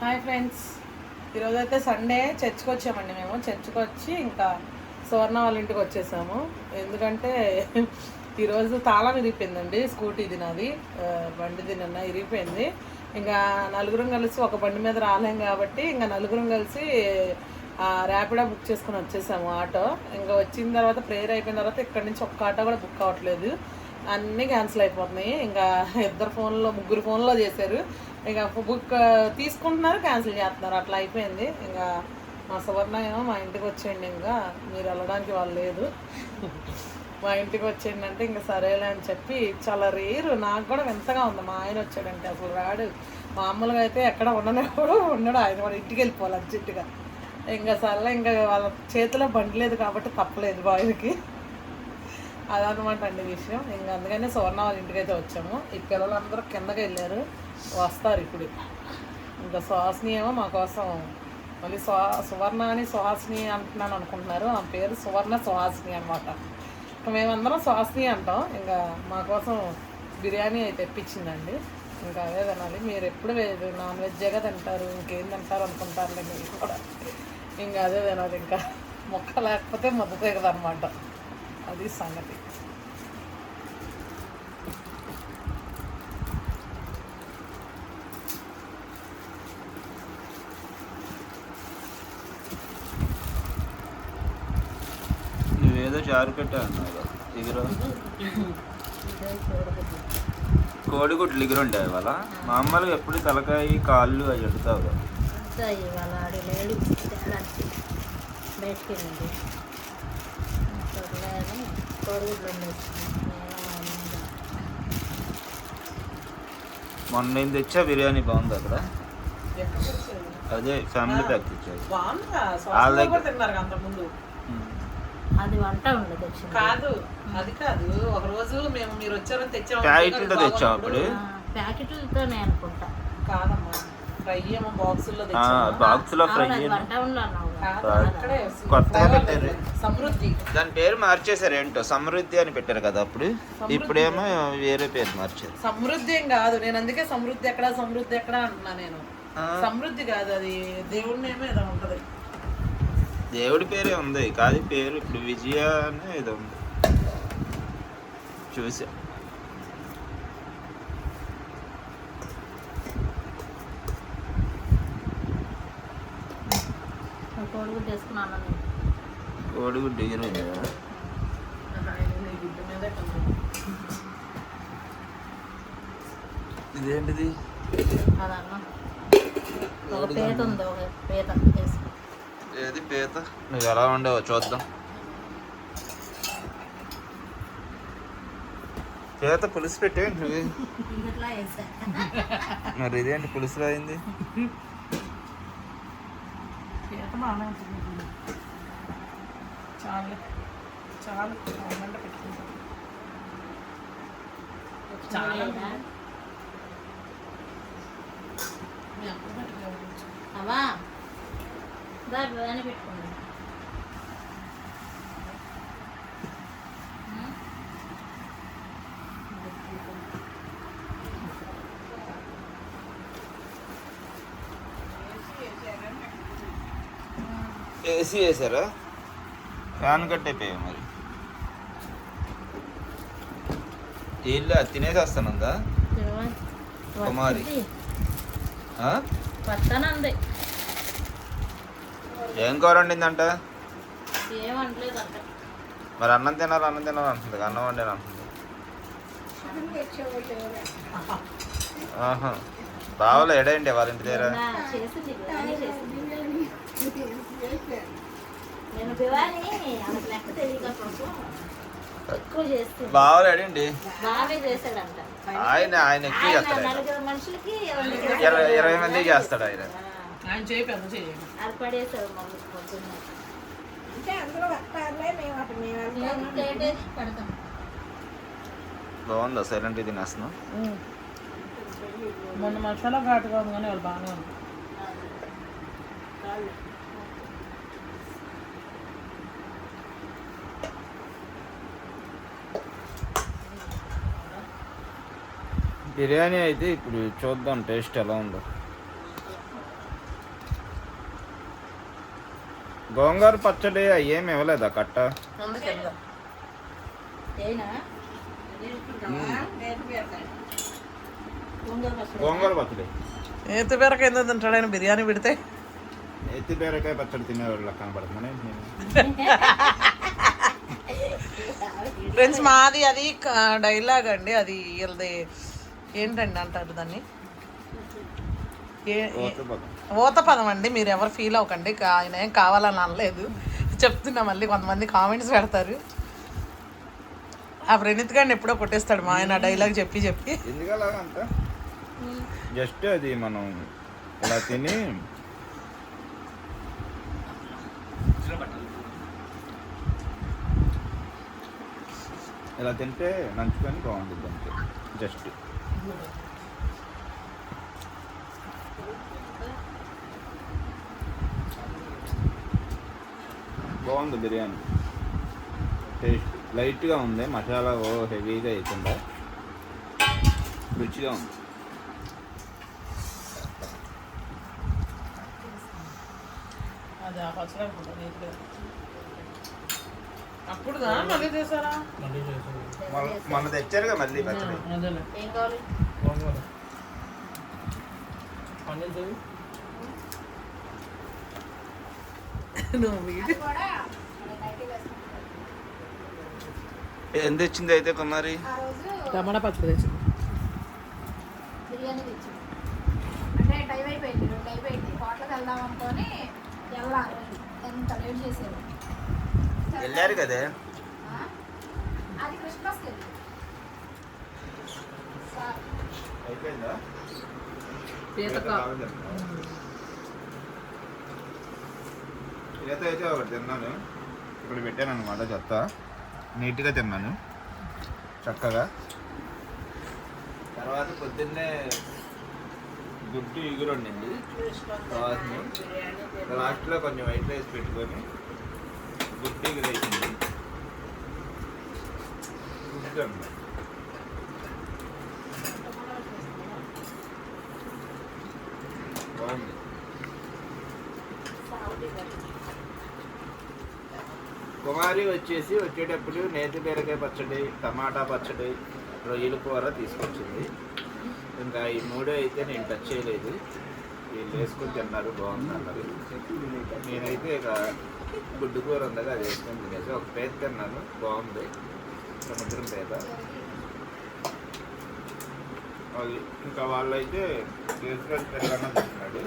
Hi friends ఈరోజు అయితే Sunday చర్చ్కి వచ్చామండి మేము. చర్చ్కి వచ్చి ఇంకా సువర్ణ వాళ్ళ ఇంటికి వచ్చేసాము. ఎందుకంటే ఈరోజు తాళం ఇరిగిపోయిందండి స్కూటీది నాది. ఆ, బండిది నిన్న ఇరిగిపోయింది. ఇంకా నలుగురం కలిసి ఒక బండి మీద రాలేం కాబట్టి ఇంకా నలుగురం కలిసి ర్యాపిడో బుక్ చేసుకుని వచ్చేసాము ఆటో. ఇంకా వచ్చిన తర్వాత ప్రేయర్ అయిపోయిన తర్వాత ఇక్కడ నుంచి ఒక్క ఆటో కూడా బుక్ అవ్వట్లేదు. అన్నీ క్యాన్సిల్ అయిపోతున్నాయి. ఇంకా ఇద్దరు ఫోన్లో ముగ్గురు ఫోన్లో చేశారు. ఇంకా బుక్ తీసుకుంటున్నారు క్యాన్సిల్ చేస్తున్నారు. అట్లా అయిపోయింది. ఇంకా మా సువర్ణ ఏమో మా ఇంటికి వచ్చేయండి ఇంకా. మీరు వెళ్ళడానికి వాళ్ళు లేదు. మా ఇంటికి వచ్చేయండి అంటే ఇంకా సరేలే అని చెప్పి చాలా రేరు. నాకు కూడా వింతగా ఉంది. మా ఆయన వచ్చాడంటే అసలు రాడు. మామూలుగా అయితే ఎక్కడ ఉండనేప్పుడు ఉండడు. ఆయన కూడా ఇంటికి వెళ్ళిపోవాలి అర్జెంటుగా. ఇంకా సరే ఇంకా వాళ్ళ చేతిలో బండి లేదు కాబట్టి తప్పలేదు బాయ్కి అదనమాట అండి విషయం. ఇంకా అందుకనే సువర్ణ వాళ్ళ ఇంటికి అయితే వచ్చాము. ఈ పిల్లలందరూ కిందకి వెళ్ళారు. వస్తారు ఇప్పుడు. ఇంకా సుహాసిని ఏమో మా కోసం మళ్ళీ సుహా సువర్ణ అని సుహాసిని అంటున్నాను అనుకుంటున్నారు. ఆ పేరు సువర్ణ సుహాసిని అనమాట ఇంకా మేమందరం సుహాసిని అంటాం. ఇంకా మా కోసం బిర్యానీ అయితే తెప్పించిందండి. ఇంకా అదే తినాలి. మీరు ఎప్పుడు నాన్ వెజ్జేగా తింటారు. ఇంకేం తింటారు అనుకుంటారులే మీరు కూడా. ఇంకా అదే తినాలి. ఇంకా మొక్క లేకపోతే ముద్ద తెగదనమాట అది సంగతి. నువ్వేదో చారు పెట్టా అన్నావు కోడిగుడ్లు ఇగురు ఉంటాయి ఇవాళ? మామూలుగా ఎప్పుడు తలకాయ కాళ్ళు అవి పెడతావు కదా అంతా ఇవాళ ఆడు లేడు తేడానికి బయటికి వెళ్ళింది సర్లేని కోడిగుడ్లు వండేసుకున్నాం మొన్న నేను తెచ్చా బిర్యానీ బాగుంది అక్కడ. అదే ఫ్యామిలీ ప్యాక్ తెచ్చారు. బాగుందా? వాళ్ళ సోమవారం కూడా దగ్గర- తిన్నారు అంతకుముందు. అది వంట ఉండదు కాదు అది కాదు. ఒక రోజు మేము మీరు వచ్చారని తెచ్చాము ప్యాకెట్లతో తెచ్చాం అప్పుడు? ప్యాకెట్లతోనే అనుకుంటా. కాదమ్మా. ఏమో బాక్స్లో ఫ్రై కొత్తగా పెట్టారు. సమృద్ధి. దాని పేరు మార్చేశారు ఏంటో? సమృద్ధి అని పెట్టారు కదా అప్పుడు. ఇప్పుడేమో వేరే పేరు మార్చారు. సమృద్ధి ఏం కాదు. నేను అందుకే సమృద్ధి ఎక్కడ సమృద్ధి ఎక్కడ అంటున్నా నేను. సమృద్ధి కాదు అది. దేవుడి నేమో ఏదో ఉంటది. దేవుడి పేరే ఉంది. కాదు పేరు ఇప్పుడు విజయ అని ఏదో ఉంది. చూసా. కోడిగుడ్డు వేసుకున్నాను నేను కోడిగుడ్డు. ఇదేంటిది? అదన్నా. ఒక పీత ఉంది ఒక పీత వేసుకో. ఏది పీత? నువ్వు ఎలా ఉండవో చూద్దాం. పీత పులుసు వేసా. మరి ఇదేంటి పులుసులో అయింది? బాగానే ఉంటుంది చాలు చాలు గంట పెట్టుకుంటాం. చాలా. అవా దా బిర్యానీ ఏసీ వేసారా ఫ్యాన్ కట్టయిపోయాయి మరి. ఇల్లు అది తినేసేస్తానుందా? కుమారి. ఏం కూర వండిందంట? మరి అన్నం తినాలి అన్నం తినాలి అంటుంది. అన్నం వండాను అంటుంది. ఆహా. బావలో ఎడండి వాళ్ళ ఇంటి దగ్గర? బాగా చేశాడంట. ఆయన ఆయన ఎక్కువ చేస్తాడు ఇరవై ఇరవై మంది చేస్తాడు ఆయన. బాగుందా? సైలెంట్ తినేస్తున్నాం. మొన్న మసాలా ఘాటుగా ఉంది కానీ వాళ్ళు బాగానే ఉంది బిర్యానీ అయితే ఇప్పుడు చూద్దాం టేస్ట్ ఎలా ఉందో. గోంగూర పచ్చడి అయ్యేమి ఇవ్వలేదా కట్ట? ఉంది కింద ఏనా? గోంగూర పచ్చడి. గోంగూర పచ్చడి ఏతు బీరక ఎందుకు తింటాడని బిర్యానీ పెడితే. ఎత్తి బీరకాయ పచ్చడి తినేవాళ్ళు కనపడుతున్నాయి నేను ఫ్రెండ్స్ మాది అది డైలాగ్ అండి అది వీళ్ళది ఏంటండి అంటారు దాన్ని. ఊత పదం అండి మీరు ఎవరు ఫీల్ అవ్వకండి ఆయన ఏం కావాలని అనలేదు. చెప్తున్నా మళ్ళీ కొంతమంది కామెంట్స్ పెడతారు. ఆ ప్రణీత్ గారిని ఎప్పుడో కొట్టేస్తాడు మా ఆయన డైలాగ్ చెప్పి చెప్పి. జస్ట్ అది మనం ఇలా తిని ఇలా తింటే నంచుకొని బాగుంటుంది అంతే. జస్ట్. బాగుంది బిర్యానీ. టేస్ట్ లైట్గా ఉంది మసాలా ఓ హెవీగా వేయకుండా. రుచిగా ఉంది. అది ఆ పచ్చడి నీట్గా. అప్పుడుదా? మళ్ళీ చేశారా? మన- మన తెచ్చారుగా మళ్ళీ పచ్చడి. ఏం కావాలి? ఏం తెచ్చింది అయితే రోజు టమాటా పచ్చడి తెచ్చి బిర్యానీ తెచ్చింది. అంటే టైం అయిపోయింది రెండు అయిపోయింది. హోటల్కి వెళ్దాం అనుకొని వెళ్ళాలి ఎంత లేట్ చేశారు. వెళ్ళారు కదే. అయిపోయిందా? ఈత అయితే ఒకటి తిన్నాను. ఇక్కడ పెట్టాను అనమాట చెత్త. నీట్గా తిన్నాను. చక్కగా. తర్వాత పొద్దున్నే గుడ్డు ఇగురు తర్వాతని లాస్ట్లో కొంచెం వైట్ రైస్ పెట్టుకొని గుడ్డు ఇగురు గుడ్డు అన్నమాట. బాగుంది కుమారి వచ్చేసి వచ్చేటప్పుడు నేతి బీరకాయ పచ్చడి టమాటా పచ్చడి రొయ్యల కూర తీసుకొచ్చింది ఇంకా ఈ మూడు అయితే నేను టచ్ చేయలేదు వీళ్ళు వేసుకొని తిన్నారు బాగుంది అన్నారు నేనైతే ఇక గుడ్డు కూర ఉందగా అది వేసుకొని తినేసి ఒక పేద తిన్నాను బాగుంది. సముద్రం పేద. అది ఇంకా వాళ్ళైతే వేసుకొని పెరుగన్నం తింటున్నాడు.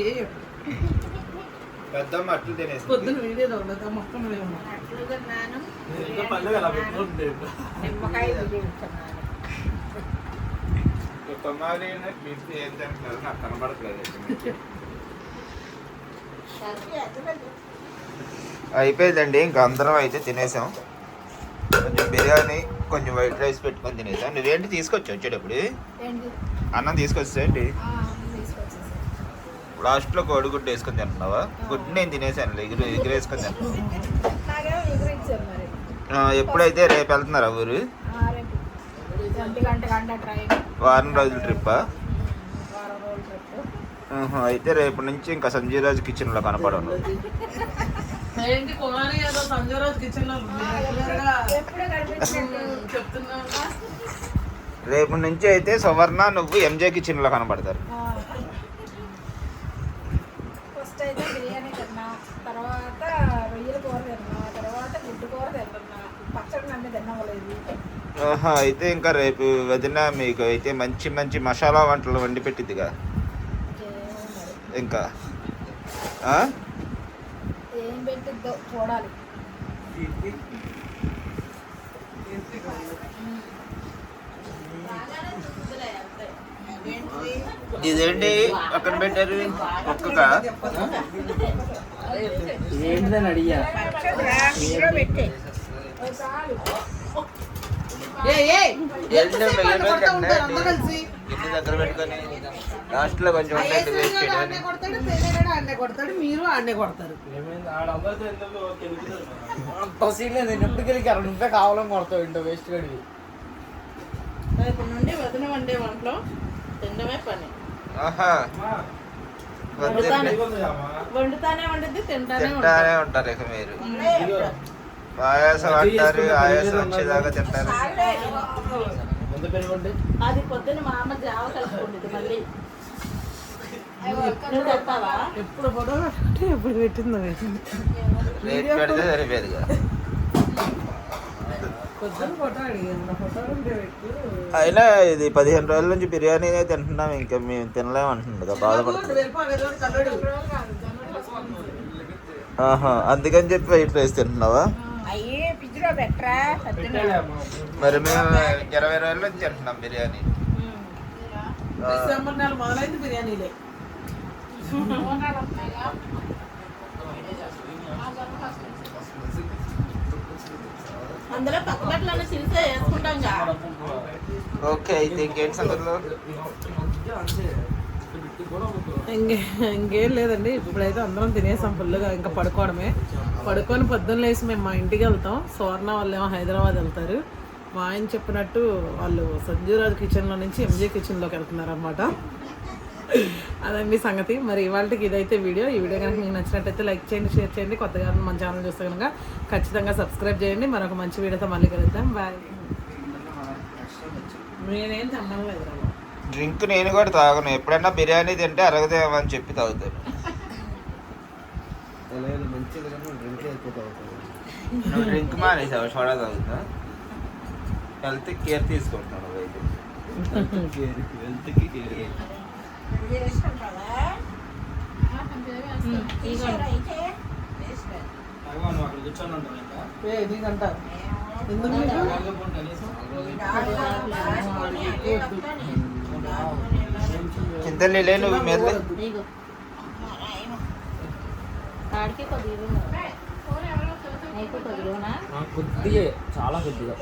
ఏ. పెద్దమ్మ అట్లు తినేసి పొద్దున ఉండదు మొత్తం మీరు ఏం తింటున్నారు నాకు కనబడట్లేదు అయిపోయిందండి ఇంకా అందరం అయితే తినేసాం. కొంచెం బిర్యానీ కొంచెం వైట్ రైస్ పెట్టుకొని తినేసాం. నువ్వేంటి తీసుకొచ్చి వచ్చేటప్పుడు? అన్నం తీసుకొచ్చేయండి లాస్ట్లో కోడిగుడ్డు వేసుకొని తింటున్నావా? గుడ్డు నేను తినేసాను ఎగురు ఎగురు వేసుకొని తింటున్నాను ఆ, ఎప్పుడైతే రేపు వెళ్తున్నారా ఊరు? వారం రోజుల ట్రిప్పా. అయితే రేపు నుంచి ఇంకా సంజయ్ రాజు కిచెన్లో కనపడను. ఏంటి కుమారి ఏదో సంజయ్ రాజ్ కిచెన్లో? చెప్తున్నావు రేపు నుంచి అయితే సువర్ణ నువ్వు ఎంజే కిచెన్లో కనపడతారు. ఫస్ట్ అయితే బిర్యానీ తిన్నా తర్వాత రొయ్యల కూర తిన్నా తర్వాత గుడ్డు కూర తింటున్నా. పచ్చడి నన్ను తినవలేదు. ఆహా, అయితే ఇంకా రేపు వదిన మీకు అయితే మంచి మంచి మసాలా వంటలు వండి పెట్టిద్దిగా. ఇంకా? ఆ? ఏం పెట్టిద్దో చూడాలి. ఇదేంటి? అక్కడ పెట్టారు? ఒక్కగా ఏంటిదని అడిగా? దగ్గర పెట్టుకొని? లాస్ట్లో కొంచెం ఆడనే కొడతాడు మీరు ఆడనే కొడతారు. అంత సీన్ లేదు నేను ఎప్పుడు గెలికారు నువ్వే కావాలని కొడతావు ఇంటో వేస్ట్ గడివి. ఇప్పుడు నుండి వదిన వండే వంటలో తినడమే పని. ఆహా. వండుతానే వండుతానే వండుద్ది తింటానే ఉంటారు ఇక మీరు. పాయాసం అంటారు ఆయాసం వచ్చేదాకా తింటారు. అది పొద్దున్న మా అమ్మ జావ కలుపుకుంటుంది మళ్ళీ. ఎప్పుడు ఫోటో పెట్టి ఎప్పుడు పెట్టిందో అయినా ఇది పదిహేను రోజుల నుంచి బిర్యానీనే తింటున్నాం ఇంకా మేము తినలేము అంటుంది కదా బాధపడుతుంది. ఆహా అందుకని చెప్పి వైట్ రైస్ తింటున్నావా? మరి మేము ఇరవై రోజుల నుంచి తింటున్నాం బిర్యానీ. ఆ, డిసెంబర్ నెల మొదలైంది బిర్యానీలే. అందులో పక్క బట్టలు చిరిసే వేసుకుంటాం కా ఓకే అయితే ఇంకేంటి సంగతులు? ఇంకే ఇంకేం లేదండి. ఇప్పుడైతే అందరం తినేసాం ఫుల్గా ఇంకా పడుకోవడమే. పడుకొని పొద్దున్న లేసి మేము మా ఇంటికి వెళ్తాం. సువర్ణ వాళ్ళు ఏమో హైదరాబాద్ వెళ్తారు. మా ఆయన చెప్పినట్టు వాళ్ళు సంజీవరాజు కిచెన్లో నుంచి ఎంజే కిచెన్లోకి వెళ్తున్నారు అనమాట అదండి సంగతి. మరి ఇవాళకి ఇదైతే వీడియో. ఈ వీడియో కనుక మీకు నచ్చినట్టయితే లైక్ చేయండి షేర్ చేయండి కొత్తగా మన ఛానల్ చూస్తే కనుక ఖచ్చితంగా సబ్స్క్రైబ్ చేయండి. మరొక మంచి వీడియోతో మళ్ళీ కలుద్దాం. బాయ్. నేనేం డ్రింక్ నేను కూడా తాగను. ఎప్పుడైనా బిర్యానీ తింటే అరగదేమని చెప్పి తాగుతాను. మంచిగా డ్రింక్ అయిపోతావు నువ్వు డ్రింక్ మానేసావు? సోడా తాగుతా? హెల్త్ కేర్ తీసుకుంటున్నాను అయితే హెల్త్కి కేర్. అక్కడ కూర్చొని ఉంటాను ఇంకా ఏ నీకంట ఎందుకు నీకు? ఆడికి కొద్దిగా చాలా కొద్దిగా.